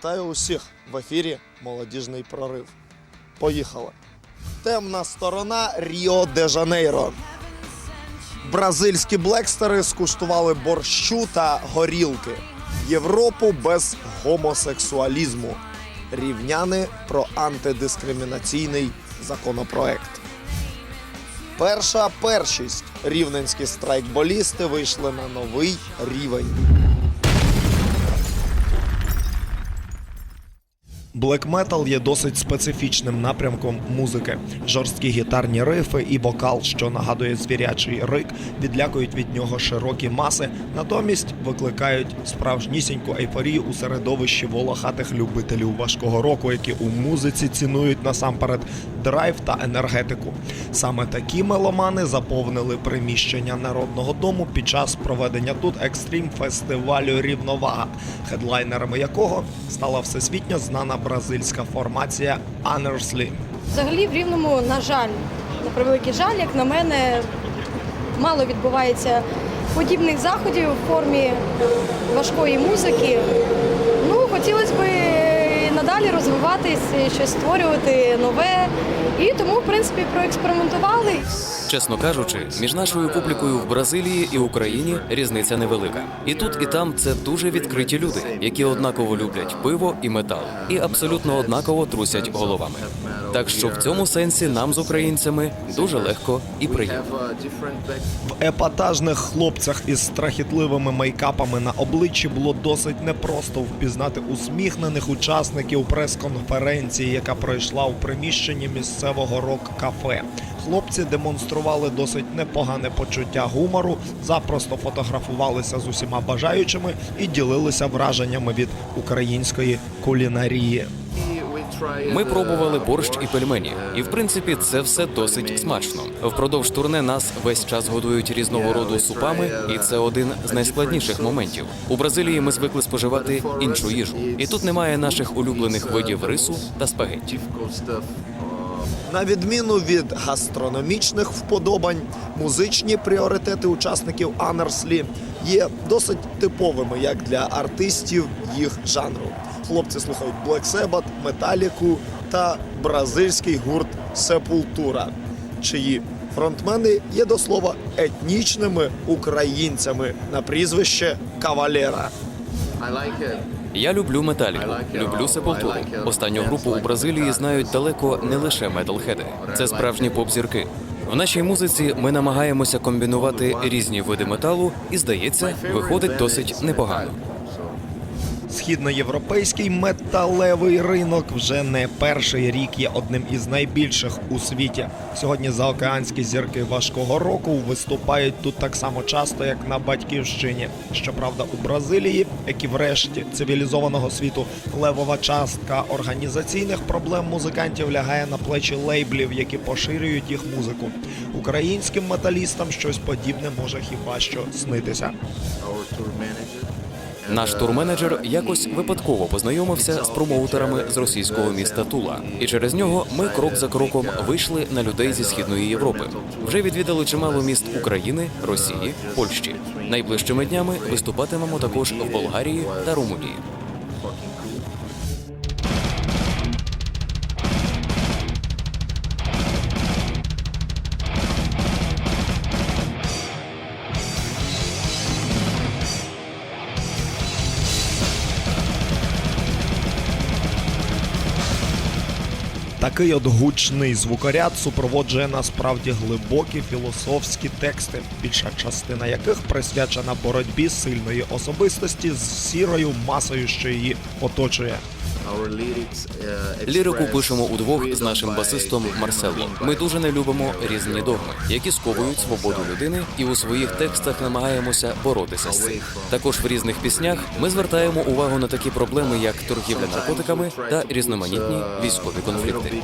Вітаю усіх в ефірі Молодіжний прорив. Поїхали. Темна сторона Ріо де Жанейро. Бразильські блекстери скуштували борщу та горілки. Європу без гомосексуалізму. Рівняни про антидискримінаційний законопроект. Перша першість. Рівненські страйкболісти вийшли на новий рівень. Блек метал є досить специфічним напрямком музики. Жорсткі гітарні рифи і вокал, що нагадує звірячий рик, відлякують від нього широкі маси, натомість викликають справжнісіньку ейфорію у середовищі волохатих любителів важкого року, які у музиці цінують насамперед драйв та енергетику. Саме такі меломани заповнили приміщення народного дому під час проведення тут екстрім фестивалю Рівновага, хедлайнерами якого стала всесвітньо знана бразильська формація Annersley. Взагалі в Рівному, на жаль, на превеликий жаль, як на мене, мало відбувається подібних заходів у формі важкої музики. Ну, хотілося б і надалі розвиватись, щось створювати нове. І тому, в принципі, проекспериментували. Чесно кажучи, між нашою публікою в Бразилії і Україні різниця невелика. І тут, і там це дуже відкриті люди, які однаково люблять пиво і метал, і абсолютно однаково трусять головами. Так що в цьому сенсі нам з українцями дуже легко і приємно. В епатажних хлопцях із страхітливими мейкапами на обличчі було досить непросто впізнати усміхнених учасників прес-конференції, яка пройшла у приміщенні місцевого рок-кафе. Хлопці демонстрували досить непогане почуття гумору, запросто фотографувалися з усіма бажаючими і ділилися враженнями від української кулінарії. Ми пробували борщ і пельмені, і в принципі це все досить смачно. Впродовж турне нас весь час годують різного роду супами, і це один з найскладніших моментів. У Бразилії ми звикли споживати іншу їжу, і тут немає наших улюблених видів рису та спагетті. На відміну від гастрономічних вподобань, музичні пріоритети учасників Анерслі є досить типовими як для артистів їх жанру. Хлопці слухають Black Sabbath, Металіку та бразильський гурт Сепултура, чиї фронтмени є до слова етнічними українцями на прізвище Кавалера. Я люблю металіку, люблю сепультуру. Останню групу у Бразилії знають далеко не лише металхеди. Це справжні поп-зірки. В нашій музиці ми намагаємося комбінувати різні види металу, і здається, виходить досить непогано. Східноєвропейський металевий ринок вже не перший рік є одним із найбільших у світі. Сьогодні заокеанські зірки важкого року виступають тут так само часто, як на батьківщині. Щоправда, у Бразилії, як і в решті цивілізованого світу, левова частка організаційних проблем музикантів лягає на плечі лейблів, які поширюють їх музику. Українським металістам щось подібне може хіба що снитися. Наш турменеджер якось випадково познайомився з промоутерами з російського міста Тула, і через нього ми крок за кроком вийшли на людей зі східної Європи. Вже відвідали чимало міст України, Росії, Польщі. Найближчими днями виступатимемо також в Болгарії та Румунії. Такий от гучний звукоряд супроводжує насправді глибокі філософські тексти, більша частина яких присвячена боротьбі сильної особистості з сірою масою, що її оточує. Лірику пишемо удвох з нашим басистом Марселом. Ми дуже не любимо різні догми, які сковують свободу людини, і у своїх текстах намагаємося боротися з цим. Також в різних піснях ми звертаємо увагу на такі проблеми, як торгівля наркотиками та різноманітні військові конфлікти.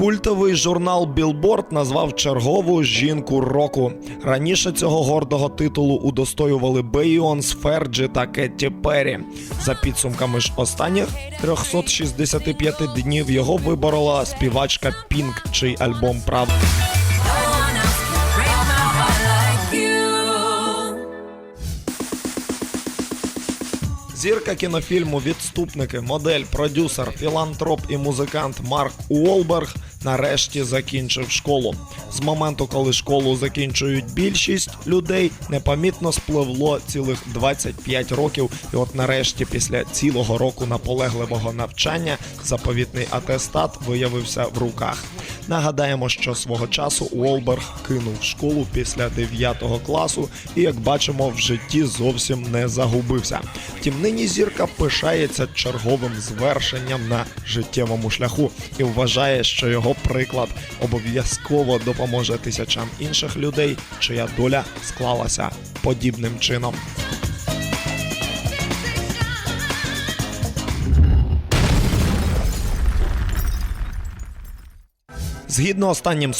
Культовий журнал Білборд назвав чергову жінку року. Раніше цього гордого титулу удостоювали Бейонс, Ферджі та Кетті Перрі. За підсумками ж останніх 365 днів його виборола співачка Пінк, чий альбом Правда. Зірка кінофільму Відступники, модель, продюсер, філантроп і музикант Марк Уолберг нарешті закінчив школу. З моменту, коли школу закінчують більшість людей, непомітно спливло цілих 25 років. І от нарешті, після цілого року наполегливого навчання, заповітний атестат виявився в руках. Нагадаємо, що свого часу Уолберг кинув школу після 9 класу і, як бачимо, в житті зовсім не загубився. Втім, нині зірка пишається черговим звершенням на життєвому шляху і вважає, що його приклад обов'язково допоможе тисячам інших людей, чия доля склалася подібним чином. Згідно останнім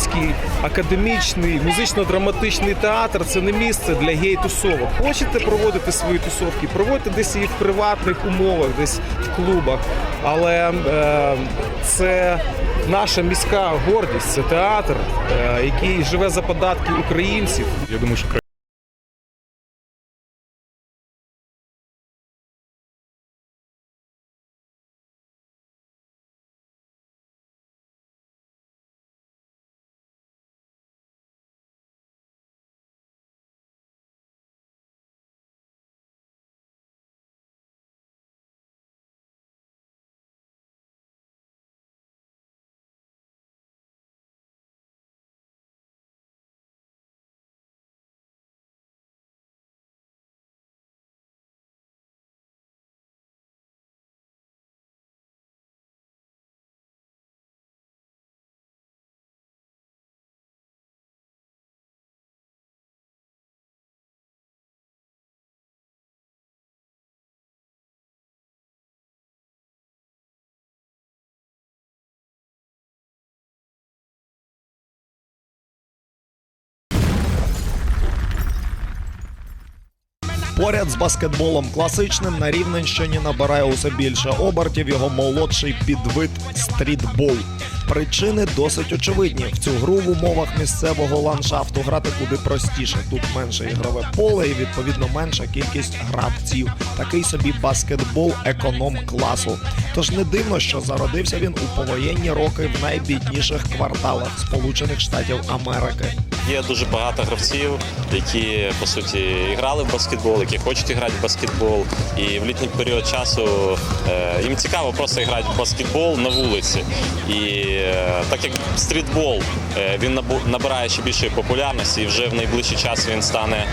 український академічний музично-драматичний театр це не місце для гей-тусовок. Хочете проводити свої тусовки, проводьте десь її в приватних умовах, десь в клубах. Але е, це наша міська гордість, це театр, е, який живе за податки українців. Я думаю, що Поряд з баскетболом класичним на Рівненщині набирає усе більше обертів його молодший підвид стрітбол. Причини досить очевидні. В цю гру в умовах місцевого ландшафту грати куди простіше. Тут менше ігрове поле і відповідно менша кількість гравців. Такий собі баскетбол економ класу. Тож не дивно, що зародився він у повоєнні роки в найбідніших кварталах Сполучених Штатів Америки. Є дуже багато гравців, які по суті грали в баскетбол, які хочуть грати в баскетбол. І в літній період часу е, їм цікаво просто грати в баскетбол на вулиці. І так як стрітбол е, він набирає ще більшої популярності, і вже в найближчий час він стане.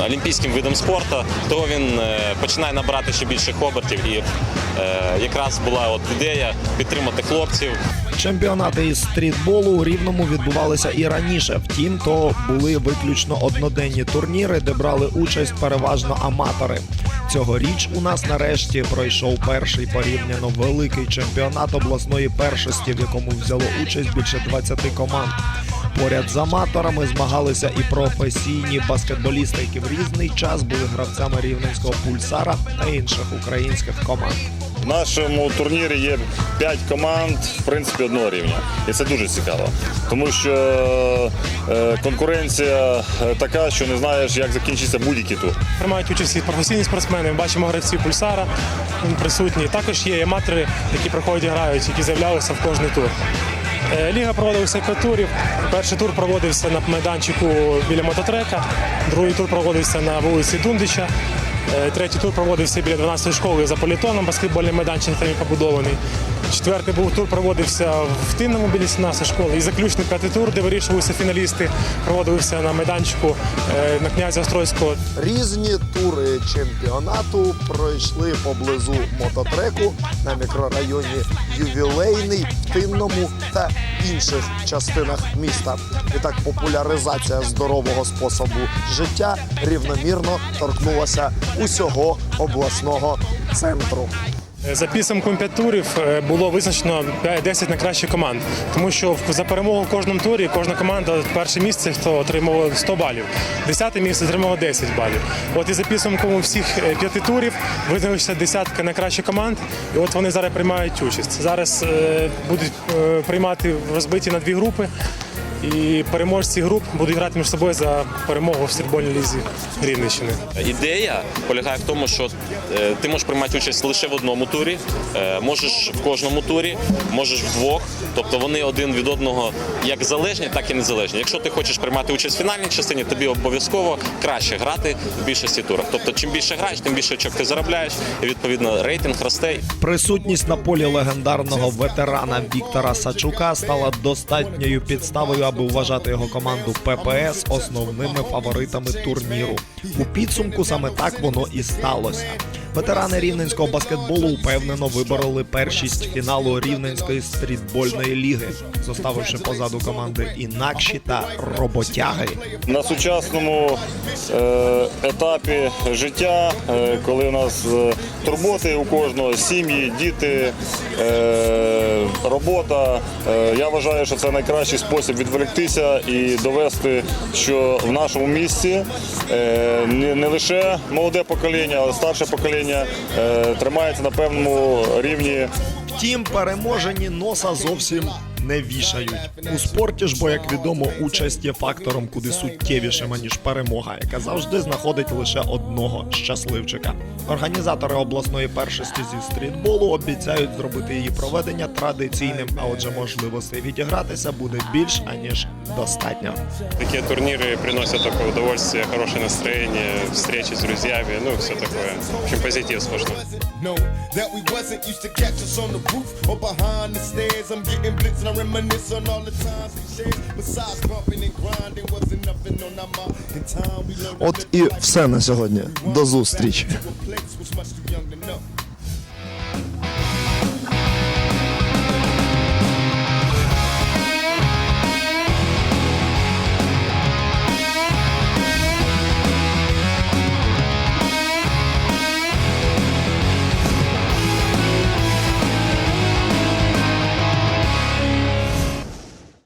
Олімпійським видом спорту, то він е, починає набирати ще більших обертів. І е, якраз була от ідея підтримати хлопців, Чемпіонати із стрітболу у рівному відбувалися і раніше. Втім, то були виключно одноденні турніри, де брали участь переважно аматори. Цьогоріч у нас нарешті пройшов перший порівняно великий чемпіонат обласної першості, в якому взяло участь більше 20 команд. Поряд з аматорами змагалися і професійні баскетболісти, які в різний час були гравцями рівненського пульсара та інших українських команд. В нашому турнірі є 5 команд, в принципі, одного рівня. І це дуже цікаво. Тому що е, конкуренція е, така, що не знаєш, як закінчиться будь-який тур. Приймають участь і професійні спортсмени. Ми бачимо гравців пульсара м, присутні. Також є аматори, які приходять і грають, які з'являлися в кожний тур. Е, Ліга проводилася турів. Перший тур проводився на майданчику біля мототрека, другий тур проводився на вулиці Дундича. е, Третій тур проводився біля 12-ї школи за політоном, баскетбольний майданчик там побудований. Четвертий був тур проводився в Тинному біля 17 школи. І заключний п'ятий тур, де вирішувалися фіналісти, проводився на майданчику е, на князя Острозького. Різні тури чемпіонату пройшли поблизу мототреку на мікрорайоні Ювілейний, Тинному та інших частинах міста. І так популяризація здорового способу життя рівномірно торкнулася усього обласного центру. Е, За підсумком п'ять турів е, було визначено 10 найкращих команд, тому що за перемогу в кожному турі кожна команда перше місце, хто отримав 100 балів, десяте місце отримало 10 балів. От і за підсумком всіх е, п'яти турів визначилася десятка найкращих команд, і от вони зараз приймають участь. Зараз будуть приймати розбиті на дві групи. І переможці груп будуть грати між собою за перемогу в стрітбольній лізі Рівненщини. Ідея полягає в тому, що е, ти можеш приймати участь лише в одному турі, е, можеш в кожному турі, можеш вдвох. Тобто вони один від одного як залежні, так і незалежні. Якщо ти хочеш приймати участь в фінальній частині, тобі обов'язково краще грати в більшості турах. Тобто, чим більше граєш, тим більше очок ти заробляєш, і відповідно рейтинг росте. Присутність на полі легендарного ветерана Віктора Сачука стала достатньою підставою, би вважати його команду ППС основними фаворитами турніру. У підсумку саме так воно і сталося. Ветерани рівненського баскетболу впевнено вибороли першість фіналу рівненської стрітбольної ліги, зоставивши позаду команди інакші та роботяги. На сучасному е, етапі життя, е, коли у нас е, турботи у кожного, сім'ї, діти, робота, я вважаю, що це найкращий спосіб відволіктися і довести, що в нашому місті не, не лише молоде покоління, але старше покоління е, тримається на певному рівні. Втім, переможені носа зовсім не вішають. У спорті ж, бо як відомо, участь є фактором куди суттєвішим, аніж перемога, яка завжди знаходить лише одного щасливчика. Організатори обласної першості зі стрітболу обіцяють зробити її проведення традиційним, а отже, можливостей відігратися буде більш аніж достатньо. Такие турниры приносят только удовольствие, хорошее настроение, встречи с друзьями, ну, все такое. В общем, позитив know that we wasn't used to catch us on the roof or behind the stairs. I'm getting blitzed and I reminisce on all the times we shared. Besides bumping and grinding wasn't nothing on our mind. In time we learned От і все на сьогодні. До зустрічі. to a place was much too young to know.